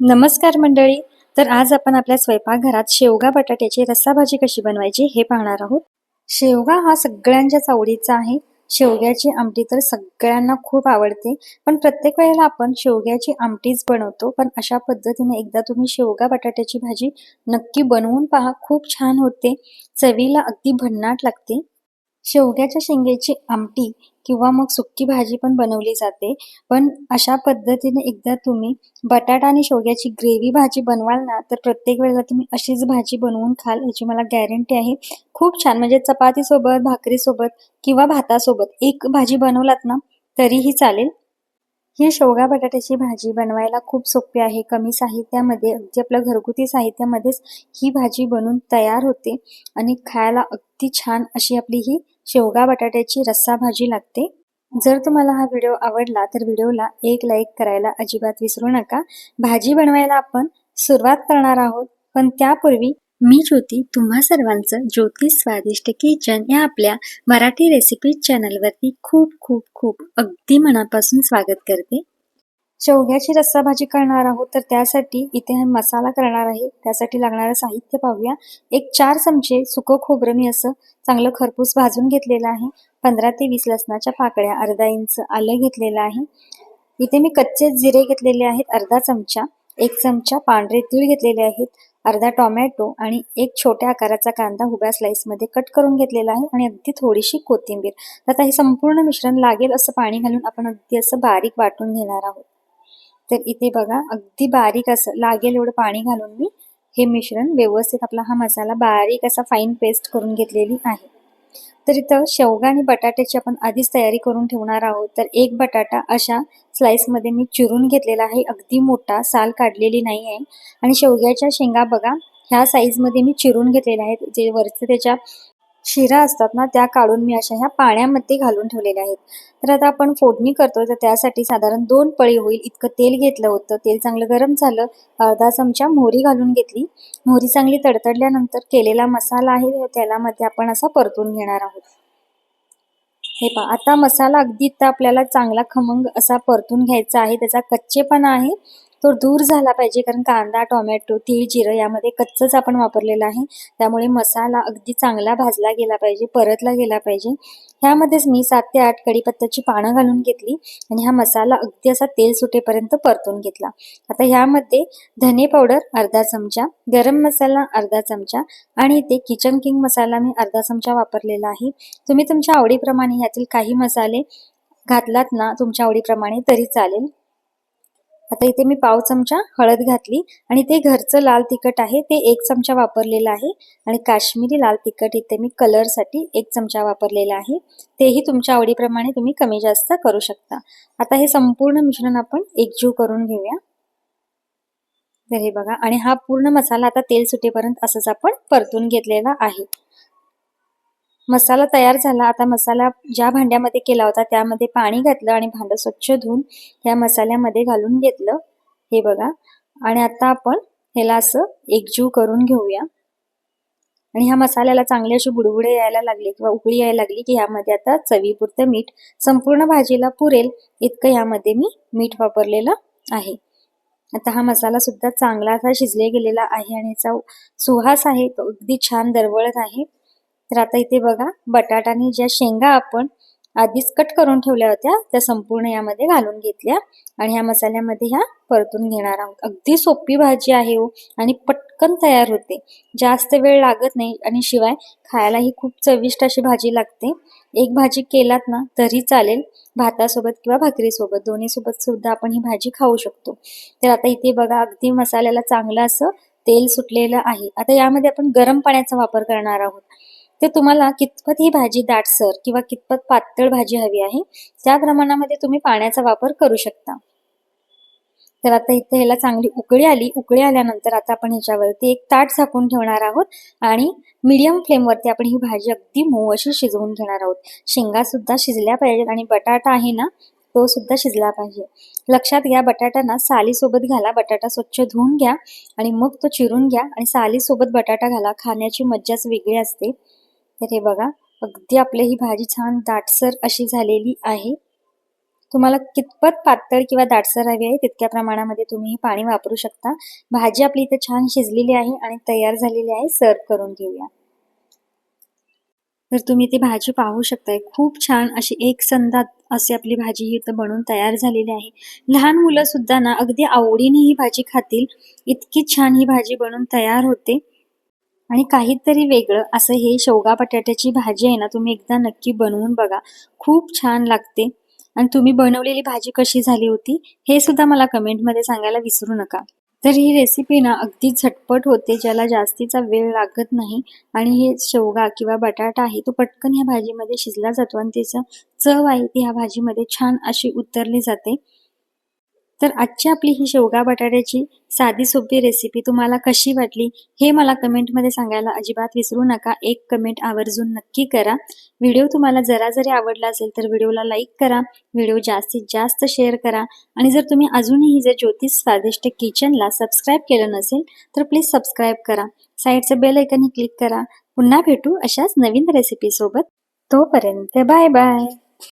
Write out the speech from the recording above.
नमस्कार मंडळी. तर आज आपण आपल्या स्वयंपाकघरात शेवगा बटाट्याची रस्सा भाजी कशी बनवायची हे पाहणार आहोत. शेवगा हा सगळ्यांच्याच आवडीचा आहे. शेवग्याची आमटी तर सगळ्यांना खूप आवडते. पण प्रत्येक वेळेला आपण शेवग्याची आमटीच बनवतो. पण अशा पद्धतीने एकदा तुम्ही शेवगा बटाट्याची भाजी नक्की बनवून पहा. खूप छान होते. चवीला अगदी भन्नाट लागते. शेवग्याच्या शेंगेची आमटी किंवा मग सुक्की भाजी पण बनवली जाते. पण अशा पद्धतीने एकदा तुम्ही बटाटा आणि शेवग्याची ग्रेव्ही भाजी बनवाल ना तर प्रत्येक वेळेला तुम्ही अशीच भाजी बनवून खाल याची मला गॅरंटी आहे. खूप छान! म्हणजे चपातीसोबत भाकरीसोबत किंवा भातासोबत एक भाजी बनवलात ना तरीही चालेल. ही शेवगा बटाट्याची भाजी बनवायला खूप सोपी आहे. कमी साहित्यामध्ये अगदी आपलं घरगुती साहित्यामध्येच ही भाजी बनून तयार होते आणि खायला अगदी छान अशी आपली ही शेवगा बटाट्याची रस्सा भाजी लागते. जर तुम्हाला हा व्हिडिओ आवडला तर व्हिडिओला एक लाईक करायला अजिबात विसरू नका. भाजी बनवायला आपण सुरुवात करणार आहोत. पण त्यापूर्वी मी ज्योती तुम्हा सर्वांचं ज्योती स्वादिष्ट किचन या आपल्या मराठी रेसिपी चॅनलवरती खूप खूप खूप अगदी मनापासून स्वागत करते. शेवग्याची रस्सा भाजी करणार आहोत तर त्यासाठी इथे मसाला करणार आहे. त्यासाठी लागणारं साहित्य पाहूया. एक चार चमचे सुकं खोबरं मी असं चांगलं खरपूस भाजून घेतलेलं आहे. पंधरा ते वीस लसणाच्या पाकळ्या अर्धा इंच आलं घेतलेलं आहे. इथे मी कच्चे जिरे घेतलेले आहेत अर्धा चमचा. एक चमचा पांढरे तीळ घेतलेले आहेत अर्धा टोमॅटो आणि एक छोट्या आकाराचा कांदा उभ्या स्लाइसमध्ये कट करून घेतलेला आहे आणि अगदी थोडीशी कोथिंबीर. आता हे संपूर्ण मिश्रण लागेल असं पाणी घालून आपण अगदी असं बारीक वाटून घेणार आहोत. तर इथे बघा अगदी बारीक असं लागेल एवढं पाणी घालून मी. हे मिश्रण व्यवस्थित आपला हा मसाला बारीक असा फाईन पेस्ट करून घेतलेली आहे. तर इथं शेवगा आणि बटाट्याची आपण आधीच तयारी करून ठेवणार आहोत. तर एक बटाटा अशा स्लाइसमध्ये मी चिरून घेतलेला आहे. अगदी मोठा साल काढलेली नाही आहे. आणि शेवग्याच्या शेंगा बघा ह्या साईजमध्ये मी चिरून घेतलेल्या आहेत. जे वरचे त्याच्या शिरा असतात ना त्या काढून मी अशा ह्या पाण्यामध्ये घालून ठेवलेल्या आहेत. तर आता आपण फोडणी करतो तर त्यासाठी साधारण दोन पळी होईल. इतकं तेल घेतलं होतं. तेल चांगलं गरम झालं. अर्धा चमचा मोहरी घालून घेतली. मोहरी चांगली तडतडल्यानंतर केलेला मसाला आहे तेलामध्ये आपण असा परतून घेणार आहोत. हे पहा आता मसाला अगदी इथं आपल्याला चांगला खमंग असा परतून घ्यायचा आहे. त्याचा कच्चेपणा आहे. तो दूर झाला पाहिजे कारण कांदा टोमॅटो तीळ जिरं यामध्ये कच्चंच आपण वापरलेलं आहे. त्यामुळे मसाला अगदी चांगला भाजला गेला पाहिजे परतला गेला पाहिजे. ह्यामध्येच मी सात ते आठ कढीपत्त्याची पानं घालून घेतली आणि हा मसाला अगदी असा तेल सुटेपर्यंत परतून घेतला. आता ह्यामध्ये धने पावडर अर्धा चमचा गरम मसाला अर्धा चमचा आणि इथे किचन किंग मसाला मी अर्धा चमचा वापरलेला आहे. तुम्ही तुमच्या आवडीप्रमाणे ह्यातील काही मसाले घातलात ना तुमच्या आवडीप्रमाणे तरी चालेल. आता इथे मी पाव चमचा हळद घातली आणि ते घरचं लाल तिखट आहे ते एक चमचा वापरलेलं आहे. आणि काश्मीरी लाल तिखट इथे मी कलरसाठी एक चमचा वापरलेला आहे. तेही तुमच्या आवडीप्रमाणे तुम्ही कमी जास्त करू शकता. आता हे संपूर्ण मिश्रण आपण एकजीव करून घेऊया. तर हे बघा आणि हा पूर्ण मसाला आता तेल सुटेपर्यंत असंच आपण परतून घेतलेला आहे. मसाला तयार झाला. आता मसाला ज्या भांड्यामध्ये केला होता त्यामध्ये पाणी घातलं आणि भांडं स्वच्छ धुवून ह्या मसाल्यामध्ये घालून घेतलं. हे बघा. आणि आता आपण ह्याला असं एकजीव करून घेऊया. आणि ह्या मसाल्याला चांगले अशी बुडबुडे यायला लागले किंवा उकळी यायला लागली की ह्यामध्ये आता चवीपुरतं मीठ संपूर्ण भाजीला पुरेल इतकं ह्यामध्ये मी मीठ वापरलेलं आहे. आता हा मसाला सुद्धा चांगला असा शिजले गेलेला आहे आणि याचा सुहास आहे. तो अगदी छान दरवळत आहे. तर आता इथे बघा बटाटाने ज्या शेंगा आपण आधीच कट करून ठेवल्या होत्या त्या संपूर्ण यामध्ये घालून घेतल्या आणि ह्या मसाल्यामध्ये ह्या परतून घेणार आहोत. अगदी सोपी भाजी आहे हो आणि पटकन तयार होते. जास्त वेळ लागत नाही आणि शिवाय खायलाही खूप चविष्ट अशी भाजी लागते. एक भाजी केलात ना तरी चालेल. भातासोबत किंवा भाकरीसोबत दोन्ही सोबत सुद्धा आपण ही भाजी खाऊ शकतो. तर आता इथे बघा अगदी मसाल्याला चांगलं असं तेल सुटलेलं आहे. आता यामध्ये आपण गरम पाण्याचा वापर करणार आहोत. ते तुम्हाला कितपत ही भाजी दाटसर किंवा कितपत पातळ भाजी हवी आहे त्या प्रमाणामध्ये तुम्ही पाण्याचा वापर करू शकता. तर आता इथे ह्याला चांगली उकळी आली. उकळी आल्यानंतर आता आपण ह्याच्यावरती एक ताट झाकून ठेवणार आहोत आणि मीडियम फ्लेमवरती आपण ही भाजी अगदी मऊ अशी शिजवून घेणार आहोत. शेंगा सुद्धा शिजल्या पाहिजेत आणि बटाटा आहे ना तो सुद्धा शिजला पाहिजे. लक्षात घ्या बटाटा ना सालीसोबत घाला. बटाटा स्वच्छ धुवून घ्या आणि मग तो चिरून घ्या आणि सालीसोबत बटाटा घाला. खाण्याची मज्जाच वेगळी असते. तर हे बघा अगदी आपली ही भाजी छान दाटसर अशी झालेली आहे. तुम्हाला कितपत पातळ किंवा दाटसर हवी आहे तितक्या प्रमाणामध्ये तुम्ही पाणी वापरू शकता. भाजी आपली इथे छान शिजलेली आहे आणि तयार झालेली आहे सर्व करून घेऊया. तर तुम्ही ती भाजी पाहू शकताय खूप छान अशी एक संदात अशी आपली भाजी इथं बनवून तयार झालेली आहे. लहान मुलं सुद्धा ना अगदी आवडीने ही भाजी खातील इतकी छान ही भाजी बनवून तयार होते. आणि काहीतरी वेगळं असं हे शेवगा बटाट्याची भाजी आहे ना तुम्ही एकदा नक्की बनवून बघा. खूप छान लागते. आणि तुम्ही बनवलेली भाजी कशी झाली होती हे सुद्धा मला कमेंटमध्ये सांगायला विसरू नका. तर ही रेसिपी ना अगदी झटपट होते ज्याला जास्तीचा वेळ लागत नाही. आणि हे शेवगा किंवा बटाटा आहे तो पटकन ह्या भाजीमध्ये शिजला जातो. आणि त्याचं चव आहे ती ह्या भाजीमध्ये छान अशी उतरली जाते. तर आजची आपली ही शेवगा बटाट्याची साधी सोपी रेसिपी तुम्हाला कशी वाटली हे मला कमेंटमध्ये सांगायला अजिबात विसरू नका. एक कमेंट आवर्जून नक्की करा. व्हिडिओ तुम्हाला जरा जरी आवडला असेल तर व्हिडिओला लाईक करा. व्हिडिओ जास्तीत जास्त शेअर करा. आणि जर तुम्ही अजूनही जर ज्योतिष स्वादिष्ट किचनला सबस्क्राईब केलं नसेल तर प्लीज सबस्क्राईब करा. साईडचं बेल ऐकनही क्लिक करा. पुन्हा भेटू अशाच नवीन रेसिपीसोबत तोपर्यंत बाय बाय